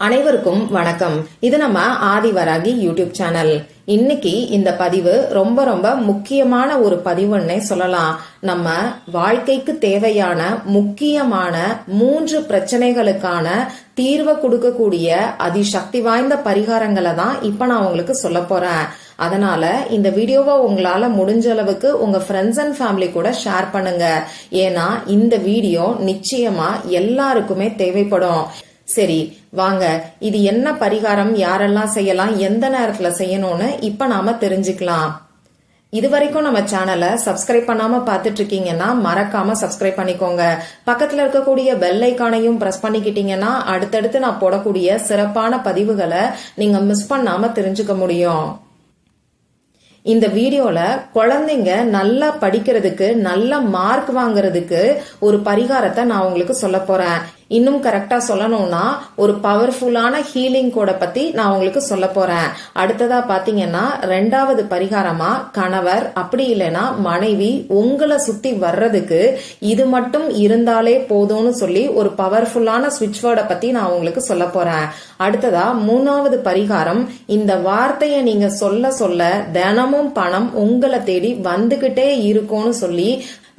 அனைவருக்கும் வணக்கம். இது நம்ம ஆதிவராகி யூடியூப் சேனல். இன்னைக்கு இந்த பதிவு ரொம்ப ரொம்ப முக்கியமான ஒரு பதிவுன்னே சொல்லலாம். நம்ம வாழ்க்கைக்கு தேவையான முக்கியமான மூன்று பிரச்சனைகளுக்கான தீர்வை கொடுக்கக்கூடிய அதிசக்தி வாய்ந்த பரிகாரங்களை தான் இப்ப நான் உங்களுக்கு சொல்ல போறேன். அதனால இந்த வீடியோவை உங்களால முடிஞ்ச அளவுக்கு உங்க ஃப்ரெண்ட்ஸ் அண்ட் ஃபேமிலி கூட ஷேர் பண்ணுங்க. ஏன்னா இந்த வீடியோ நிச்சயமா எல்லாருக்குமே தேவைப்படும். சரி வாங்க. இது என்ன பரிகாரம்? யாரெல்லாம் செய்யலாம்? எந்த நேரத்துல செய்யணும்னு இப்ப நாம தெரிஞ்சுக்கலாம். இது வரைக்கும் நம்ம சேனலை சப்ஸ்கிரைப் பண்ணாம பாத்துட்டு இருக்கீங்கன்னா மறக்காம சப்ஸ்கிரைப் பண்ணிக்கோங்க. பக்கத்துல இருக்கக்கூடிய பெல் ஐக்கானையும் பிரஸ் பண்ணிக்கிட்டீங்கன்னா அடுத்தடுத்து நான் போடக்கூடிய சிறப்பான பதிவுகளை நீங்க மிஸ் பண்ணாம தெரிஞ்சுக்க முடியும். இந்த வீடியோல குழந்தைங்க நல்லா படிக்கிறதுக்கு நல்ல மார்க் வாங்குறதுக்கு ஒரு பரிகாரத்தை நான் உங்களுக்கு சொல்ல போறேன். இன்னும் கரெக்டா சொல்லணும்னா ஒரு பவர்ஃபுல்லான ஹீலிங் கூட பத்தி நான் உங்களுக்கு சொல்ல போறேன். அடுத்ததா பாத்தீங்கன்னா ரெண்டாவது பரிகாரமா கணவர் அப்படி இல்லைன்னா மனைவி உங்களை சுத்தி வர்றதுக்கு இது மட்டும் இருந்தாலே போதும்னு சொல்லி ஒரு பவர்ஃபுல்லான சுவிட்ச் வேர்டை பத்தி நான் உங்களுக்கு சொல்ல போறேன். அடுத்ததா மூணாவது பரிகாரம் இந்த வார்த்தையை நீங்க சொல்ல சொல்ல தினமும் பணம் உங்களை தேடி வந்துகிட்டே இருக்கும்னு சொல்லி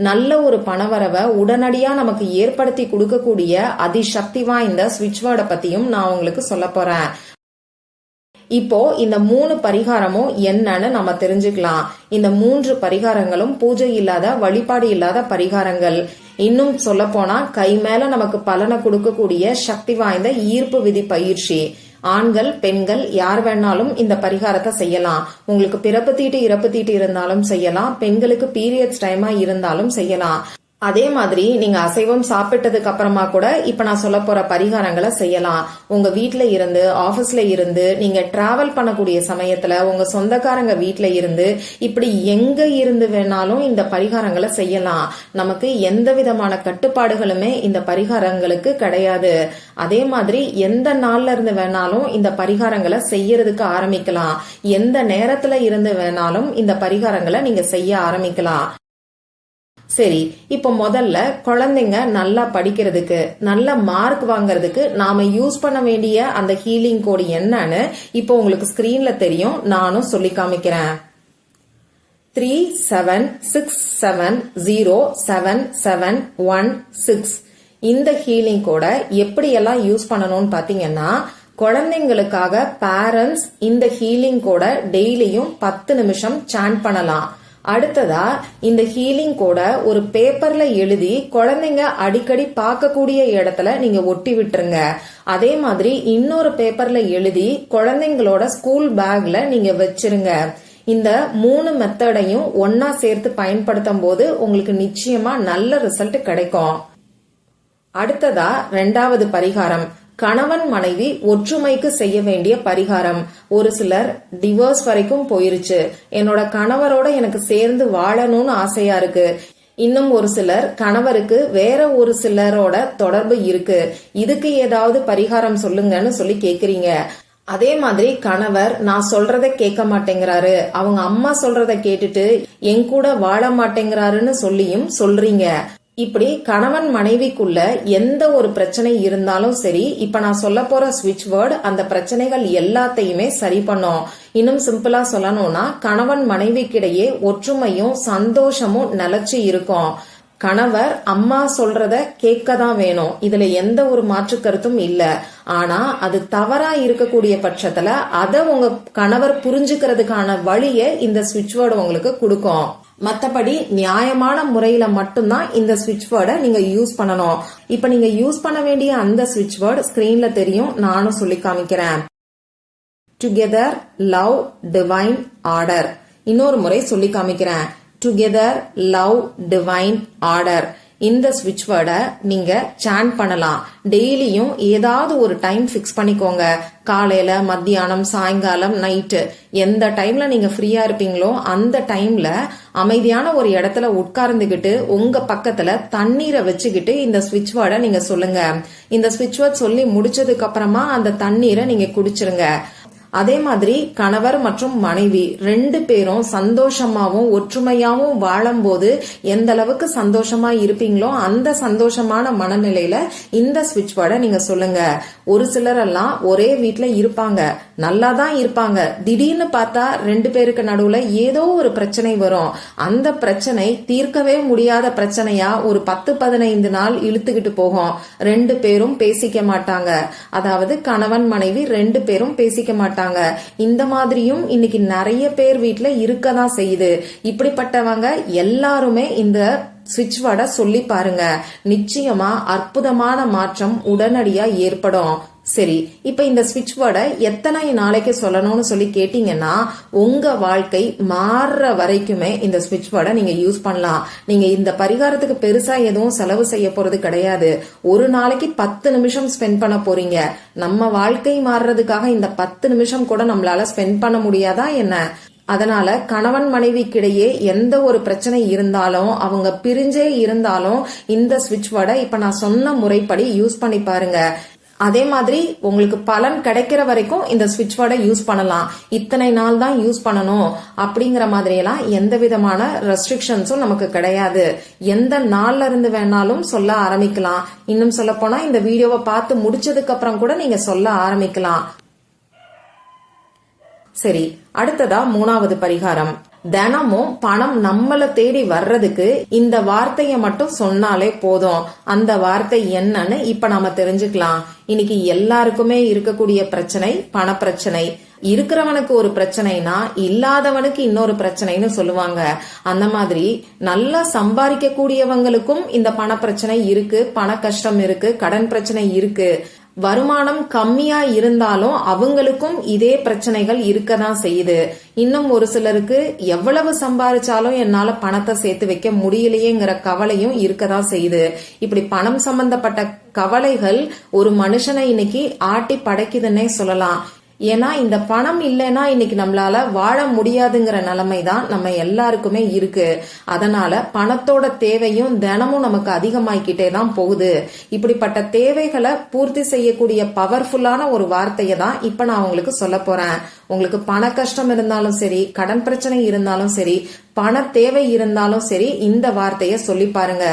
நல்ல ஒரு பணவரவை உடனடியா நமக்கு ஏற்படுத்தி கொடுக்கக்கூடிய அதிசக்தி வாய்ந்த சுவிட்ச் வேர்டை பத்தியும் நான் உங்களுக்கு சொல்ல போறேன். இப்போ இந்த மூணு பரிகாரமும் என்னன்னு நம்ம தெரிஞ்சுக்கலாம். இந்த மூன்று பரிகாரங்களும் பூஜை இல்லாத வழிபாடு இல்லாத பரிகாரங்கள். இன்னும் சொல்ல போனா கை மேல நமக்கு பலனை கொடுக்கக்கூடிய சக்தி வாய்ந்த ஈர்ப்பு விதி பயிற்சி. ஆண்கள் பெண்கள் யார் வேணாலும் இந்த பரிகாரத்தை செய்யலாம். உங்களுக்கு பிறப்பு தீட்டு இறப்பு தீட்டு இருந்தாலும் செய்யலாம். பெண்களுக்கு பீரியட்ஸ் டைமா இருந்தாலும் செய்யலாம். அதே மாதிரி நீங்க அசைவம் சாப்பிட்டதுக்கு அப்புறமா கூட இப்ப நான் சொல்ல போற பரிகாரங்களை செய்யலாம். உங்க வீட்டுல இருந்து ஆபீஸ்ல இருந்து நீங்க டிராவல் பண்ணக்கூடிய சமயத்துல உங்க சொந்தக்காரங்க வீட்டுல இருந்து இப்படி எங்க இருந்து வேணாலும் இந்த பரிகாரங்களை செய்யலாம். நமக்கு எந்த விதமான கட்டுப்பாடுகளுமே இந்த பரிகாரங்களுக்கு கிடையாது. அதே மாதிரி எந்த நாள்ல இருந்து வேணாலும் இந்த பரிகாரங்களை செய்யறதுக்கு ஆரம்பிக்கலாம். எந்த நேரத்துல இருந்து வேணாலும் இந்த பரிகாரங்களை நீங்க செய்ய ஆரம்பிக்கலாம். சரி இப்போ முதல்ல குழந்தைங்க நல்லா படிக்கிறதுக்கு நல்ல மார்க் வாங்குறதுக்கு நாம யூஸ் பண்ண வேண்டிய அந்த ஹீலிங் கோடு என்னன்னு இப்போ உங்களுக்கு ஸ்கிரீன்ல தெரியும். நானும் சொல்லி காமிக்கிறேன். Three seven six seven zero seven seven one six இந்த ஹீலிங் கோட எப்படியெல்லாம் யூஸ் பண்ணணும்னு பாத்தீங்கன்னா குழந்தைங்களுக்காக பேரண்ட்ஸ் இந்த ஹீலிங் கோட டெய்லியும் பத்து நிமிஷம் சாண்ட் பண்ணலாம். அடுத்ததா இந்த ஹீலிங் கூட ஒரு பேப்பர்ல எழுதி குழந்தைங்க அடிக்கடி பார்க்கக்கூடிய இடத்துல நீங்க ஒட்டி விட்டுருங்க. அதே மாதிரி இன்னொரு பேப்பர்ல எழுதி குழந்தைங்களோட ஸ்கூல் பேக்ல நீங்க வச்சிருங்க. இந்த மூணு மெத்தடையும் ஒன்னா சேர்த்து பயன்படுத்தும் போது உங்களுக்கு நிச்சயமா நல்ல ரிசல்ட் கிடைக்கும். அடுத்ததா ரெண்டாவது பரிகாரம். கணவன் மனைவி ஒற்றுமைக்கு செய்ய வேண்டிய பரிகாரம். ஒரு சிலர் டிவோர்ஸ் வரைக்கும் போயிருச்சு. என்னோட கணவரோட எனக்கு சேர்ந்து வாழணும்னு ஆசையா இருக்கு. இன்னும் ஒரு சிலர் கணவருக்கு வேற ஒரு சிலரோட தொடர்பு இருக்கு. இதுக்கு ஏதாவது பரிகாரம் சொல்லுங்கன்னு சொல்லி கேக்குறீங்க. அதே மாதிரி கணவர் நான் சொல்றத கேட்க மாட்டேங்கிறாரு. அவங்க அம்மா சொல்றத கேட்டுட்டு என் கூட வாழ மாட்டேங்கிறாருன்னு சொல்லியும் சொல்றீங்க. இப்படி கணவன் மனைவிக்குள்ள எந்த ஒரு பிரச்சனை இருந்தாலும் சரி இப்ப நான் சொல்ல போற ஸ்விட்ச் வேர்டு அந்த பிரச்சனைகள் எல்லாத்தையுமே சரி பண்ணும். இன்னும் சிம்பிளா சொல்லணும்னா கணவன் மனைவிக்கிடையே ஒற்றுமையும் சந்தோஷமும் நிலச்சி இருக்கும். கணவர் அம்மா சொல்றத கேட்க தான் வேணும். இதுல எந்த ஒரு மாற்று கருத்தும் இல்ல. ஆனா அது தவறா இருக்கக்கூடிய பட்சத்துல அத உங்க கணவர் புரிஞ்சுக்கிறதுக்கான வழியை இந்த ஸ்விட்ச் வேர்டு உங்களுக்கு கொடுக்கும். மற்றபடி நியாயமான முறையில மட்டும்தான் இந்த சுவிட்ச் வேர்டை நீங்க யூஸ் பண்ணணும். இப்ப நீங்க யூஸ் பண்ண வேண்டிய அந்த சுவிட்ச் வேர்டு ஸ்கிரீன்ல தெரியும். நானும் சொல்லி காமிக்கிறேன். டுகெதர் லவ் டிவைன் ஆர்டர் இன்னொரு முறை சொல்லி காமிக்கிறேன். டுகெதர் லவ் டிவைன் ஆர்டர் இந்த ஸ்விட்ச் வேர்டை நீங்க சாண்ட் பண்ணலாம். டெய்லியும் ஏதாவது ஒரு டைம் ஃபிக்ஸ் பண்ணிக்கோங்க. காலையில மத்தியானம் சாயங்காலம் நைட்டு எந்த டைம்ல நீங்க ஃப்ரீயா இருப்பீங்களோ அந்த டைம்ல அமைதியான ஒரு இடத்துல உட்கார்ந்துகிட்டு உங்க பக்கத்துல தண்ணீரை வச்சுக்கிட்டு இந்த ஸ்விட்ச் வேர்டை நீங்க சொல்லுங்க. இந்த ஸ்விட்ச் வேர்ட் சொல்லி முடிச்சதுக்கு அப்புறமா அந்த தண்ணீரை நீங்க குடிச்சிருங்க. அதே மாதிரி கணவர் மற்றும் மனைவி ரெண்டு பேரும் சந்தோஷமாவும் ஒற்றுமையாவும் வாழும்போது எந்த அளவுக்கு சந்தோஷமா இருப்பீங்களோ அந்த சந்தோஷமான மனநிலையில இந்த ஸ்விட்ச் வேர்டை நீங்க சொல்லுங்க. ஒரு சிலர் எல்லாம் ஒரே வீட்டுல இருப்பாங்க. நல்லா தான் இருப்பாங்க. திடீர்னு பார்த்தா ரெண்டு பேருக்கு நடுவுல ஏதோ ஒரு பிரச்சனை வரும். அந்த பிரச்சனை தீர்க்கவே முடியாத பிரச்சனையா ஒரு பத்து பதினைந்து நாள் இழுத்துக்கிட்டு போகும். ரெண்டு பேரும் பேசிக்க மாட்டாங்க. அதாவது கணவன் மனைவி ரெண்டு பேரும் பேசிக்க மாட்டாங்க. இந்த மாதிரியும் இன்னைக்கு நிறைய பேர் வீட்டில் இருக்க தான் செய்யுது. இப்படிப்பட்டவங்க எல்லாருமே இந்த சுவிட்ச் வேர்டை சொல்லி பாருங்க. நிச்சயமா அற்புதமான மாற்றம் உடனடியா ஏற்படும். சரி இப்ப இந்த ஸ்விட்ச் வேர்டை எத்தனை நாளைக்கு சொல்லணும்னு சொல்லி கேட்டீங்கன்னா உங்க வாழ்க்கை மாறுற வரைக்குமே இந்த ஸ்விட்ச் வேர்டை நீங்க யூஸ் பண்ணலாம். நீங்க இந்த பரிகாரத்துக்கு பெருசா எதுவும் செலவு செய்ய போறது கிடையாது. ஒரு நாளைக்கு பத்து நிமிஷம் ஸ்பெண்ட் பண்ண போறீங்க. நம்ம வாழ்க்கை மாறுறதுக்காக இந்த பத்து நிமிஷம் கூட நம்மளால ஸ்பெண்ட் பண்ண முடியாதா என்ன? அதனால கணவன் மனைவிக்கிடையே எந்த ஒரு பிரச்சனை இருந்தாலும் அவங்க பிரிஞ்சே இருந்தாலும் இந்த ஸ்விட்ச் வேர்டை இப்ப நான் சொன்ன முறைப்படி யூஸ் பண்ணி பாருங்க. அதே மாதிரி உங்களுக்கு பலன் கிடைக்கிற வரைக்கும் இந்த ஸ்விட்ச் வேர்டை யூஸ் பண்ணலாம். இத்தனை நாள் தான் யூஸ் பண்ணணும் அப்படிங்கிற மாதிரி எல்லாம் எந்த விதமான ரெஸ்ட்ரிக்ஷன்ஸும் நமக்கு கிடையாது. எந்த நாள்ல இருந்து வேணாலும் சொல்ல ஆரம்பிக்கலாம். இன்னும் சொல்ல போனா இந்த வீடியோவை பார்த்து முடிச்சதுக்கு அப்புறம் கூட நீங்க சொல்ல ஆரம்பிக்கலாம். சரி அடுத்ததா மூணாவது பரிகாரம். தினமும் பணம் நம்மள தேடி வர்றதுக்கு இந்த வார்த்தையை மட்டும் சொன்னாலே போதும். அந்த வார்த்தை என்னன்னு இப்ப நாம தெரிஞ்சுக்கலாம். இன்னைக்கு எல்லாருக்குமே இருக்கக்கூடிய பிரச்சனை பண பிரச்சனை இருக்கிறவனுக்கு ஒரு பிரச்சனைனா இல்லாதவனுக்கு இன்னொரு பிரச்சனைன்னு சொல்லுவாங்க. அந்த மாதிரி நல்லா சம்பாதிக்க கூடியவங்களுக்கும் இந்த பண பிரச்சனை இருக்கு பண கஷ்டம் இருக்கு கடன் பிரச்சனை இருக்கு. வருமானம் கம்மியா இருந்தாலும் அவங்களுக்கும் இதே பிரச்சனைகள் இருக்க தான் செய்யுது. இன்னும் ஒரு சிலருக்கு எவ்வளவு சம்பாதிச்சாலும் என்னால பணத்தை சேர்த்து வைக்க முடியலையேங்கிற கவலையும் இருக்க தான் செய்யுது. இப்படி பணம் சம்பந்தப்பட்ட கவலைகள் ஒரு மனுஷனை இன்னைக்கு ஆட்டி படைக்குதுன்னே சொல்லலாம். ஏன்னா இந்த பணம் இல்லைன்னா இன்னைக்கு நம்மளால வாழ முடியாதுங்கிற நிலைமை தான் நம்ம எல்லாருக்குமே இருக்கு. அதனால பணத்தோட தேவையும் தினமும் நமக்கு அதிகமாயிக்கிட்டே தான் போகுது. இப்படிப்பட்ட தேவைகளை பூர்த்தி செய்யக்கூடிய பவர்ஃபுல்லான ஒரு வார்த்தையை தான் இப்ப நான் உங்களுக்கு சொல்ல போறேன். உங்களுக்கு பண கஷ்டம் இருந்தாலும் சரி கடன் பிரச்சனை இருந்தாலும் சரி பண தேவை இருந்தாலும் சரி இந்த வார்த்தைய சொல்லி பாருங்க.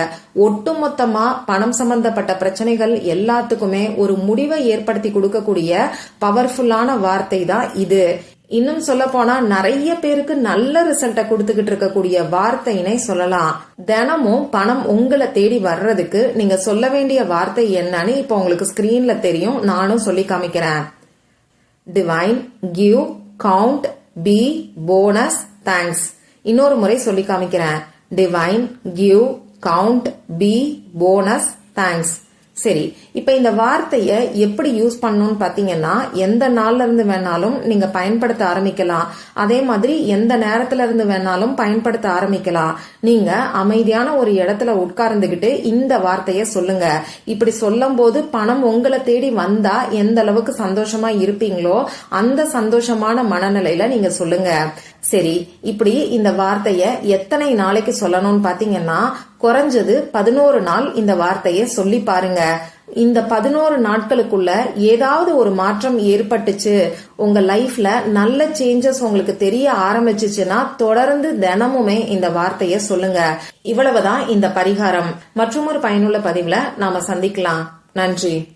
ஒட்டுமொத்தமா பணம் சம்பந்தப்பட்ட பிரச்சனைகள் எல்லாத்துக்குமே ஒரு முடிவை ஏற்படுத்தி கொடுக்கக்கூடிய பவர்ஃபுல்லான வார்த்தை தான் இது. இன்னும் சொல்ல போனா நிறைய பேருக்கு நல்ல ரிசல்ட்டை கொடுத்துக்கிட்டு இருக்கக்கூடிய வார்த்தையினை சொல்லலாம். தினமும் பணம் உங்களை தேடி வர்றதுக்கு நீங்க சொல்ல வேண்டிய வார்த்தை என்னன்னு இப்போ உங்களுக்கு ஸ்கிரீன்ல தெரியும். நானும் சொல்லி காமிக்கிறேன். Divine give count be bonus thanks இன்னொரு முறை சொல்லி காமிக்கிறேன். Divine give count be bonus thanks சரி இப்போ இந்த வார்த்தையை எப்படி யூஸ் பண்ணணும்னு பார்த்தீங்கன்னா எந்த நாள்ல இருந்து வேணாலும் நீங்க பயன்படுத்த ஆரம்பிக்கலாம். அதே மாதிரி எந்த நேரத்துல இருந்து வேணாலும் பயன்படுத்த ஆரம்பிக்கலாம். நீங்க அமைதியான ஒரு இடத்துல உட்கார்ந்துகிட்டு இந்த வார்த்தைய சொல்லுங்க. இப்படி சொல்லும் போது பணம் உங்களை தேடி வந்தா எந்த அளவுக்கு சந்தோஷமா இருப்பீங்களோ அந்த சந்தோஷமான மனநிலையில நீங்க சொல்லுங்க. சரி இப்படி இந்த வார்த்தைய எத்தனை நாளைக்கு சொல்லணும்னு பாத்தீங்கன்னா குறைஞ்சது பதினோரு நாள் இந்த வார்த்தைய சொல்லி பாருங்க. இந்த பதினோரு நாட்களுக்குள்ள ஏதாவது ஒரு மாற்றம் ஏற்பட்டுச்சு உங்க லைஃப்ல நல்ல சேஞ்சஸ் உங்களுக்கு தெரிய ஆரம்பிச்சுச்சுன்னா தொடர்ந்து தினமுமே இந்த வார்த்தைய சொல்லுங்க. இவ்வளவுதான் இந்த பரிகாரம். மற்றும் ஒரு பயனுள்ள பதிவுல நாம சந்திக்கலாம். நன்றி.